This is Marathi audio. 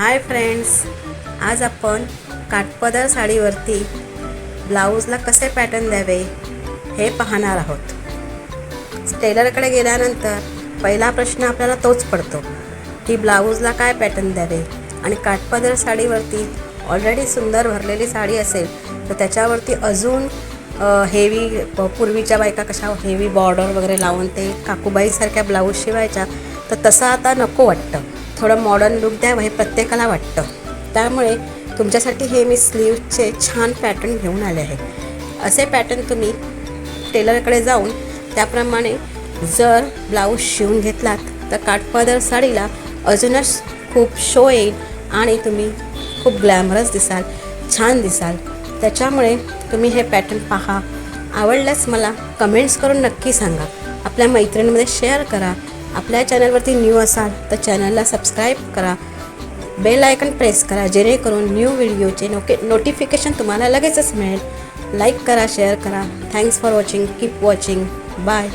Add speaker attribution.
Speaker 1: हाय फ्रेंड्स आज आपण काठपदर साडीवरती ब्लाऊजला कसे पॅटर्न द्यावे हे पाहणार आहोत. टेलरकडे गेल्यानंतर पहिला प्रश्न आपल्याला तोच पडतो की ब्लाऊजला काय पॅटर्न द्यावे? आणि काठपदर साडीवरती ऑलरेडी सुंदर भरलेली साडी असेल तर त्याच्यावरती अजून हेवी पूर्वीच्या बायका कशा हेवी बॉर्डर वगैरे लावून ते काकूबाईसारख्या ब्लाऊज शिवायच्या तर तसं आता नको वाटतं. थोडं मॉडर्न लुक द्यावं हे प्रत्येकाला वाटतं. त्यामुळे तुमच्यासाठी हे मी स्लीवचे छान पॅटर्न घेऊन आले आहे. असे पॅटर्न तुम्ही टेलरकडे जाऊन त्याप्रमाणे जर ब्लाऊज शिवून घेतलात तर काठपदर साडीला अजूनच खूप शो येईल आणि तुम्ही खूप ग्लॅमरस दिसाल छान दिसाल. त्याच्यामुळे तुम्ही हे पॅटर्न पहा. आवडल्यास मला कमेंट्स करून नक्की सांगा. आपल्या मैत्रिणीमध्ये शेअर करा. आपल्या चॅनलवरती न्यू असाल तर चॅनलला सबस्क्राईब करा. बेल आयकन प्रेस करा जेणेकरून न्यू व्हिडिओचे नोके नोटिफिकेशन तुम्हाला लगेचच मिळेल. लाईक करा शेअर करा. Thanks for watching. Keep watching. Bye.